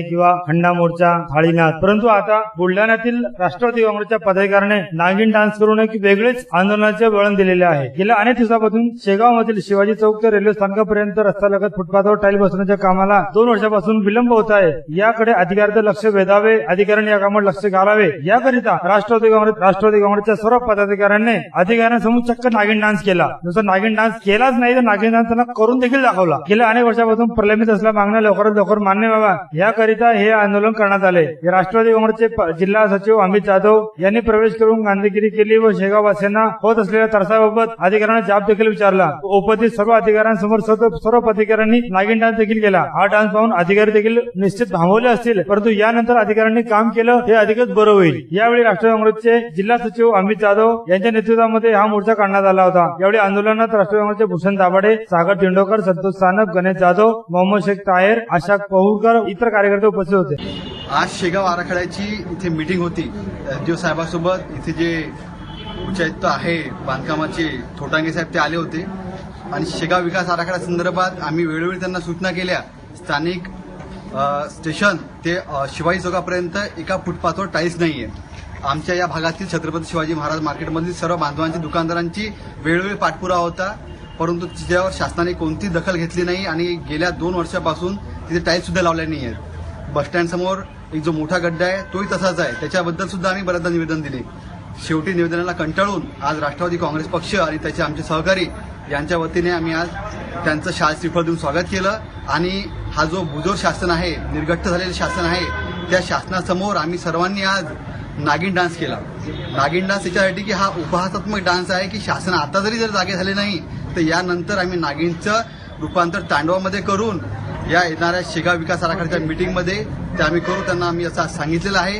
किंवा खंडा मोर्चा थाळीनाथ. परंतु आता बुलढाण्यातील राष्ट्रवादी काँग्रेसच्या पदाधिकाऱ्याने नागिन डान्स करून एक वेगळेच आंदोलनाचे वळण दिलेले आहे. गेल्या अनेक दिवसापासून शेगाव मधील शिवाजी चौक ते रेल्वे स्थानकापर्यंत रस्ता लगत फुटपाथवर टाईल बसवण्याच्या कामाला दोन वर्षापासून विलंब होत आहे. याकडे अधिकाऱ्याचं लक्ष वेधावे अधिकाऱ्यांनी या कामावर लक्ष घालावे. याकरिता राष्ट्रवादी काँग्रेस राष्ट्रवादी काँग्रेसच्या सर्व पदाधिकाऱ्यांनी अधिकाऱ्यांसमोर चक्क नागिन डान्स केला. नुसतं नागिन डान्स केलाच नाही तर नागिन डान्स त्यांना करून देखील दाखवला. गेल्या अनेक वर्षापासून प्रलंबित असल्या मागण्या लवकरात लवकर मान्य व्हाव्या. याकरिता हे आंदोलन करण्यात आले. राष्ट्रवादी काँग्रेसचे जिल्हा सचिव अमित जाधव यांनी प्रवेश करून गांधीगिरी केली व शेगाव वासियांना होत असलेल्या त्रासाबाबत अधिकाऱ्यांना जाब देखील विचारला. उपस्थित सर्व अधिकाऱ्यांसमोर सर्व सर्व अधिकाऱ्यांनी नागिन डान्स देखील केला. हा डान्स पाहून अधिकारी देखील निश्चित थांबवले असतील. परंतु यानंतर अधिकाऱ्यांनी काम केलं हे अधिकच बरं होईल. यावेळी राष्ट्रवादी काँग्रेसचे जिल्हा सचिव अमित जाधव यांच्या नेतृत्वामध्ये हा मोर्चा काढण्यात आला होता. यावेळी आंदोलनात राष्ट्रवादी काँग्रेसचे भूषण दाभाडे सागर दिंडोकर संतोष सानप गणेश जाधव मोहम्मद शेख तायर आशा पहुरकर इतर कार्यकर्ते उपस्थित होते. आज शेगाव आराखड्याची इथे मीटिंग होती. एसडीओ साहेबासोबत इथे जे उच्चायुक्त आहे बांधकामाचे थोटांगे साहेब ते आले होते. आणि शेगाव विकास आराखड्या संदर्भात आम्ही वेळोवेळी त्यांना सूचना केल्या. स्थानिक स्टेशन ते शिवाजी चौकापर्यंत एका फुटपाथवर टाईल्स नाहीये. आमच्या या भागातील छत्रपती शिवाजी महाराज मार्केटमधील सर्व बांधवांची दुकानदारांची वेळोवेळी पाठपुरावा होता. परंतु तिच्यावर शासनाने कोणतीच दखल घेतली नाही आणि गेल्या दोन वर्षापासून तिथे टाईल्स सुद्धा लावल्या नाही आहेत बसस्टँड समोर एक जो मोठा गड्डा आहे तोही तसाच आहे. त्याच्याबद्दल सुद्धा आम्ही बऱ्याचदा निवेदन दिले. शेवटी निवेदनाला कंटाळून आज राष्ट्रवादी काँग्रेस पक्ष आणि त्याचे आमचे सहकारी यांच्या वतीने आम्ही आज त्यांचं शाल श्रीफळ देऊन स्वागत केलं. आणि हा जो बुजोर शासन आहे निर्घट्ट झालेलं शासन आहे त्या शासनासमोर आम्ही सर्वांनी आज नागिन डान्स केला. नागिन डान्स याच्यासाठी की हा उपहासात्मक डान्स आहे की शासन आता जरी जर जागे झाले नाही तर यानंतर आम्ही नागिनचं रूपांतर तांडवामध्ये करून या येणाऱ्या शेगाव विकास आराखड्याच्या मीटिंगमध्ये ते आम्ही करू त्यांना आम्ही असं सांगितलेलं आहे.